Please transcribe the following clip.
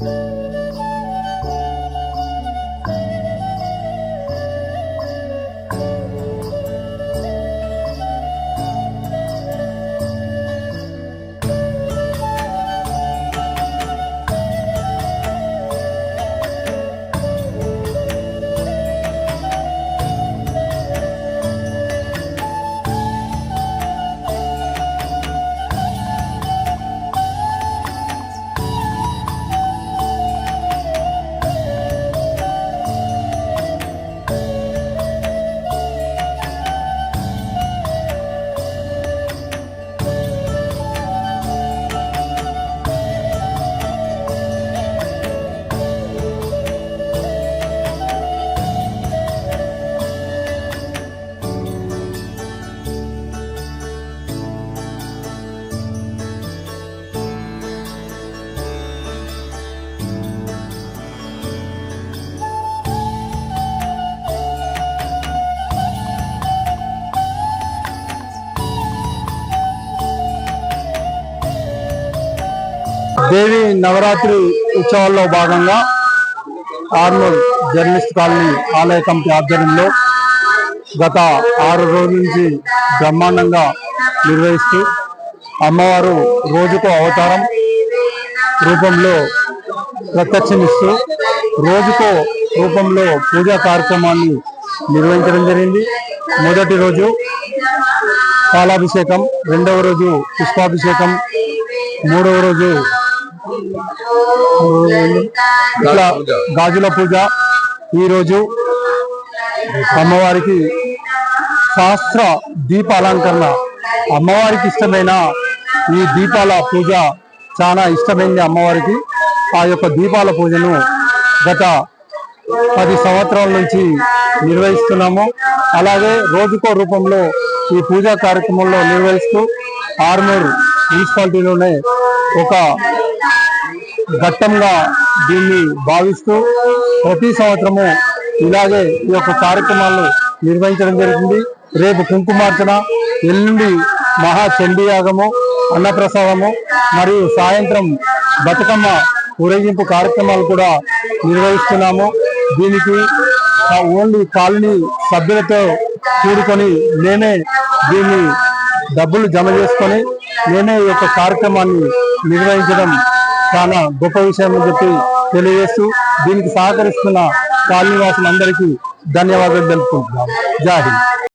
Bye. దేవి నవరాత్రి ఉత్సవాల్లో భాగంగా Arnur journalist colony ఆలయ కమిటీ ఆధ్వర్యంలో గత ఆరు రోజుల నుంచి బ్రహ్మాండంగా నిర్వహిస్తూ అమ్మవారు రోజుకు అవతారం రూపంలో ప్రత్యక్షమిస్తూ రోజుకో రూపంలో పూజా కార్యక్రమాన్ని నిర్వహించడం జరిగింది. మొదటి రోజు పాలాభిషేకం రెండవ రోజు పుష్పాభిషేకం మూడవ రోజు ఇట్లా గాజుల పూజ ఈరోజు అమ్మవారికి శాస్త్ర దీప అలంకరణ. అమ్మవారికి ఇష్టమైన ఈ దీపాల పూజ చాలా ఇష్టమైంది అమ్మవారికి. ఆ యొక్క దీపాల పూజను గత పది సంవత్సరాల నుంచి నిర్వహిస్తున్నాము. అలాగే రోజుకో రూపంలో ఈ పూజా కార్యక్రమంలో నిర్వహిస్తూ ఆర్మూర్ మున్సిపాలిటీలోనే ఒక ఘట్టంగా దీన్ని భావిస్తూ ప్రతి సంవత్సరము ఇలాగే ఈ యొక్క కార్యక్రమాలు నిర్వహించడం జరుగుతుంది రేపు కుంకుమార్చన ఎల్లుండి మహా చండీయాగము అన్నప్రసాదము మరియు సాయంత్రం బతుకమ్మ ఊరేగింపు కార్యక్రమాలు కూడా నిర్వహిస్తున్నాము. దీనికి ఆ ఓన్లీ కాలనీ సభ్యులతో కూడుకొని నేనే దీన్ని డబ్బులు జమ చేసుకొని నేనే ఈ యొక్క కార్యక్రమాన్ని నిర్వహించడం చాలా గొప్ప విషయం అని చెప్పి తెలియజేస్తూ దీనికి సహకరిస్తున్న కాలనీవాసులందరికీ ధన్యవాదాలు తెలుపుకుంటున్నాం. జై